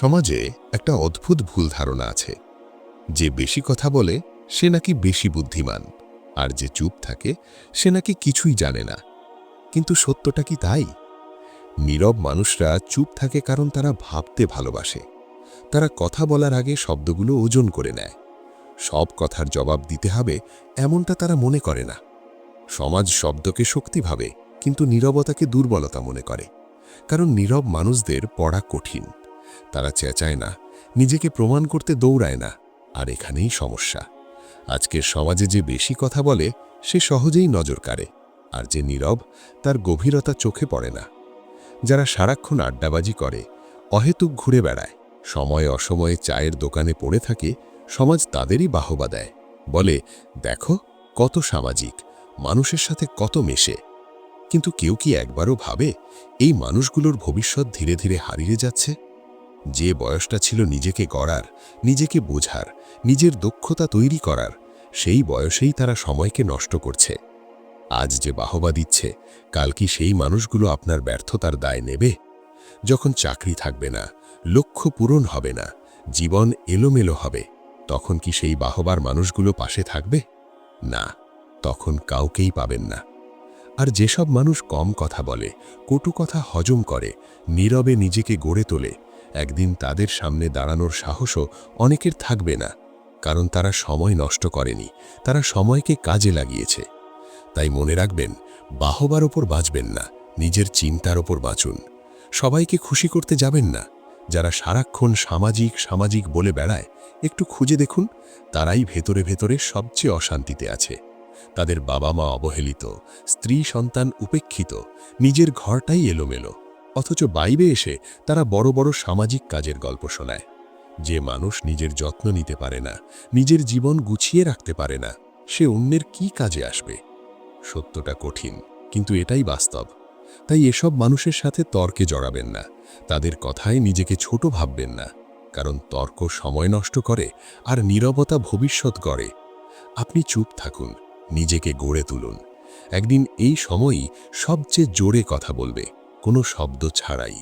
সমাজে একটা অদ্ভুত ভুল ধারণা আছে। যে বেশি কথা বলে, সে নাকি বেশি বুদ্ধিমান, আর যে চুপ থাকে, সে নাকি কিছুই জানে না। কিন্তু সত্যটা কি তাই? নীরব মানুষরা চুপ থাকে কারণ তারা ভাবতে ভালোবাসে। তারা কথা বলার আগে শব্দগুলো ওজন করে নেয়। সব কথার জবাব দিতে হবে, এমনটা তারা মনে করে না। সমাজ শব্দকে শক্তি ভাবে, কিন্তু নীরবতাকে দুর্বলতা মনে করে। কারণ নীরব মানুষদের পড়া কঠিন। তারা চেঁচায় না, নিজেকে প্রমাণ করতে দৌড়ায় না, আর এখানেই সমস্যা। আজকের সমাজে যে বেশি কথা বলে, সে সহজেই নজর কাড়ে, আর যে নীরব, তার গভীরতা চোখে পড়ে না। যারা সারাক্ষণ আড্ডাবাজি করে, অহেতুক ঘুরে বেড়ায়, সময় অসময়ে চায়ের দোকানে পড়ে থাকে, সমাজ তাদেরই বাহবা দেয়। বলে, দেখো, কত সামাজিক, মানুষের সাথে কত মেশে। কিন্তু কেউ কি একবারও ভাবে, এই মানুষগুলোর ভবিষ্যৎ ধীরে ধীরে হারিয়ে যাচ্ছে? যে বয়সটা ছিল নিজেকে গড়ার, নিজেকে বোঝার, নিজের দক্ষতা তৈরি করার, সেই বয়সেই তারা সময়কে নষ্ট করছে। আজ যে বাহবা দিচ্ছে, কাল কি সেই মানুষগুলো আপনার ব্যর্থতার দায় নেবে? যখন চাকরি থাকবে না, লক্ষ্য পূরণ হবে না, জীবন এলোমেলো হবে, তখন কি সেই বাহবার মানুষগুলো পাশে থাকবে? না, তখন কাউকেই পাবেন না। আর যেসব মানুষ কম কথা বলে, কটু কথা হজম করে, নীরবে নিজেকে গড়ে তোলে একদিন তাদের সামনে দাঁড়ানোর সাহসও অনেকের থাকবে না, কারণ তারা সময় নষ্ট করেনি, তারা সময়কে কাজে লাগিয়েছে। তাই মনে রাখবেন, বাহবার ওপর বাঁচবেন না, নিজের চিন্তার ওপর বাঁচুন। সবাইকে খুশি করতে যাবেন না, যারা সারাক্ষণ সামাজিক সামাজিক বলে বেড়ায়, একটু খুঁজে দেখুন, তারাই ভেতরে ভেতরে সবচেয়ে অশান্তিতে আছে। তাদের বাবা মা অবহেলিত স্ত্রী সন্তান উপেক্ষিত, নিজের ঘরটাই এলোমেলো। অথচ বাইরে এসে তারা বড় বড় সামাজিক কাজের গল্প শোনায়। যে মানুষ নিজের যত্ন নিতে পারে না, নিজের জীবন গুছিয়ে রাখতে পারে না, সে অন্যের কি কাজে আসবে? সত্যটা কঠিন, কিন্তু এটাই বাস্তব। তাই এসব মানুষের সাথে তর্কে জড়াবেন না, তাদের কথায় নিজেকে ছোট ভাববেন না, কারণ তর্ক সময় নষ্ট করে আর নীরবতা ভবিষ্যৎ গড়ে। আপনি চুপ থাকুন, নিজেকে গড়ে তুলুন। একদিন এই সময়ই সবচেয়ে জোরে কথা বলবে। কোনো শব্দ ছাড়াই।